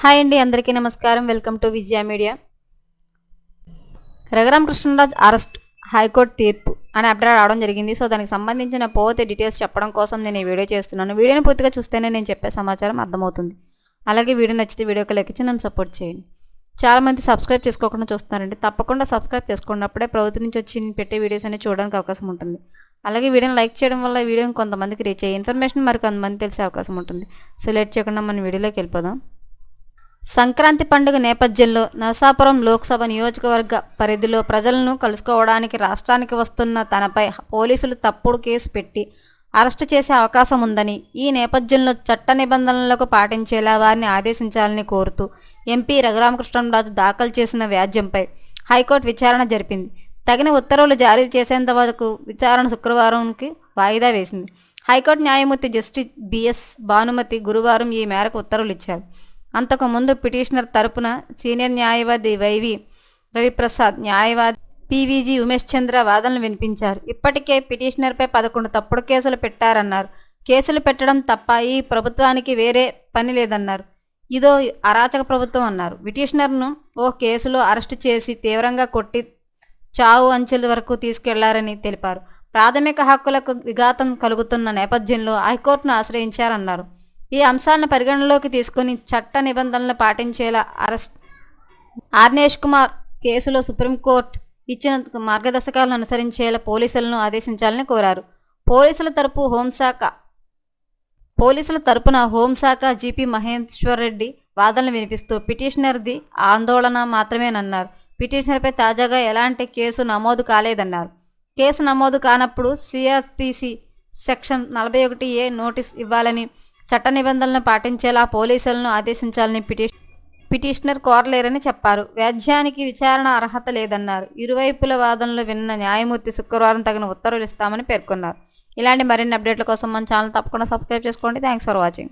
Hi అండి అందరికీ నమస్కారం. Welcome to Vijaya media. Raghurama Krishnaraj arrest high court తీర్పు అని అప్డేట్ రావడం జరిగింది. సో దానికి సంబంధించిన పోతే డీటెయిల్స్ చెప్పడం కోసం నేను ఈ వీడియో చేస్తున్నాను. వీడియోని పూర్తిగా చూస్తేనే నేను చెప్పే సమాచారం అర్థమవుతుంది. అలాగే వీడియో నచ్చితే వీడియోకి లెక్కించి నన్ను సపోర్ట్ చేయండి. చాలామంది సబ్స్క్రైబ్ చేసుకోకుండా చూస్తున్నారండి. తప్పకుండా సబ్స్క్రైబ్ చేసుకున్నప్పుడే ప్రభుత్వం నుంచి వచ్చి పెట్టే వీడియోస్ అనేవి చూడడానికి అవకాశం ఉంటుంది. అలాగే వీడియోని లైక్ చేయడం వల్ల వీడియోని కొంతమందికి రీచ్ అయ్యే ఇన్ఫర్మేషన్ మరి కొంతమంది తెలిసే అవకాశం ఉంటుంది. సో లేట్ చేయకుండా మనం వీడియోలోకి వెళ్ళిపోదాం. సంక్రాంతి పండుగ నేపథ్యంలో నరసాపురం లోక్సభ నియోజకవర్గ పరిధిలో ప్రజలను కలుసుకోవడానికి రాష్ట్రానికి వస్తున్న తనపై పోలీసులు తప్పుడు కేసు పెట్టి అరెస్టు చేసే అవకాశం ఉందని ఈ నేపథ్యంలో చట్ట నిబంధనలకు పాటించేలా వారిని ఆదేశించాలని కోరుతూ ఎంపీ రఘురామకృష్ణరాజు దాఖలు చేసిన వ్యాజ్యంపై హైకోర్టు విచారణ జరిపింది. తగిన ఉత్తర్వులు జారీ చేసేంత వరకు విచారణ శుక్రవారంకి వాయిదా వేసింది. హైకోర్టు న్యాయమూర్తి జస్టిస్ బిఎస్ భానుమతి గురువారం ఈ మేరకు ఉత్తర్వులు ఇచ్చారు. అంతకుముందు పిటిషనర్ తరపున సీనియర్ న్యాయవాది వైవి రవిప్రసాద్ న్యాయవాది పీవీజీ ఉమేష్ చంద్ర వాదనలు వినిపించారు. ఇప్పటికే పిటిషనర్పై పదకొండు తప్పుడు కేసులు పెట్టారన్నారు. కేసులు పెట్టడం తప్ప ఈ ప్రభుత్వానికి వేరే పని లేదన్నారు. ఇదో అరాచక ప్రభుత్వం అన్నారు. పిటిషనర్ను ఓ కేసులో అరెస్టు చేసి తీవ్రంగా కొట్టి చావు అంచెల వరకు తీసుకెళ్ళారని తెలిపారు. ప్రాథమిక హక్కులకు విఘాతం కలుగుతున్న నేపథ్యంలో హైకోర్టును ఆశ్రయించారన్నారు. ఈ అంశాలను పరిగణనలోకి తీసుకుని చట్ట నిబంధనలు పాటించేలా అరెస్ట్ ఆర్నేష్ కుమార్ కేసులో సుప్రీంకోర్టు ఇచ్చిన మార్గదర్శకాలను అనుసరించేలా పోలీసులను ఆదేశించాలని కోరారు. పోలీసుల తరపు హోంశాఖ పోలీసుల తరపున హోంశాఖ జీపీ మహేశ్వర్ రెడ్డి వాదనలు వినిపిస్తూ పిటిషనర్ది ఆందోళన మాత్రమేనన్నారు. పిటిషనర్పై తాజాగా ఎలాంటి కేసు నమోదు కాలేదన్నారు. కేసు నమోదు కానప్పుడు సిఆర్పిసి సెక్షన్ నలభై ఒకటి ఏ నోటీస్ ఇవ్వాలని చట్ట నిబంధనలను పాటించేలా పోలీసులను ఆదేశించాలని పిటి పిటిషనర్ కోరలేరని చెప్పారు. వ్యాజ్యానికి విచారణ అర్హత లేదన్నారు. ఇరువైపుల వాదనలు విన్న న్యాయమూర్తి శుక్రవారం తగిన ఉత్తర్వులు ఇస్తామని పేర్కొన్నారు. ఇలాంటి మరిన్ని అప్డేట్ల కోసం మన ఛానల్ తప్పకుండా సబ్స్క్రైబ్ చేసుకోండి. Thanks for watching.